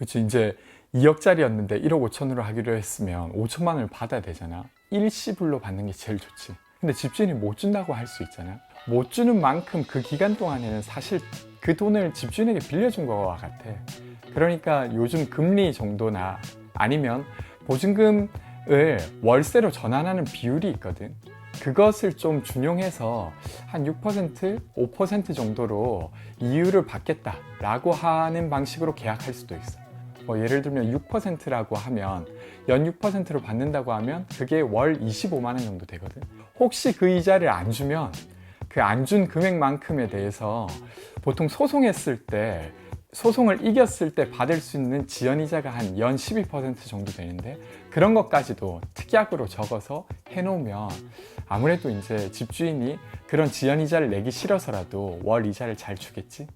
그렇죠. 이제 2억짜리였는데 1억 5천으로 하기로 했으면 5천만 원을 받아야 되잖아. 일시불로 받는 게 제일 좋지. 근데 집주인이 못 준다고 할 수 있잖아. 못 주는 만큼 그 기간 동안에는 사실 그 돈을 집주인에게 빌려준 거와 같아. 그러니까 요즘 금리 정도나 아니면 보증금을 월세로 전환하는 비율이 있거든. 그것을 좀 준용해서 한 6%, 5% 정도로 이율을 받겠다라고 하는 방식으로 계약할 수도 있어. 뭐 예를 들면 6%라고 하면 연 6%로 받는다고 하면 그게 월 25만 원 정도 되거든. 혹시 그 이자를 안 주면 그 안 준 금액만큼에 대해서 보통 소송했을 때 소송을 이겼을 때 받을 수 있는 지연 이자가 한 연 12% 정도 되는데 그런 것까지도 특약으로 적어서 해놓으면 아무래도 이제 집주인이 그런 지연 이자를 내기 싫어서라도 월 이자를 잘 주겠지.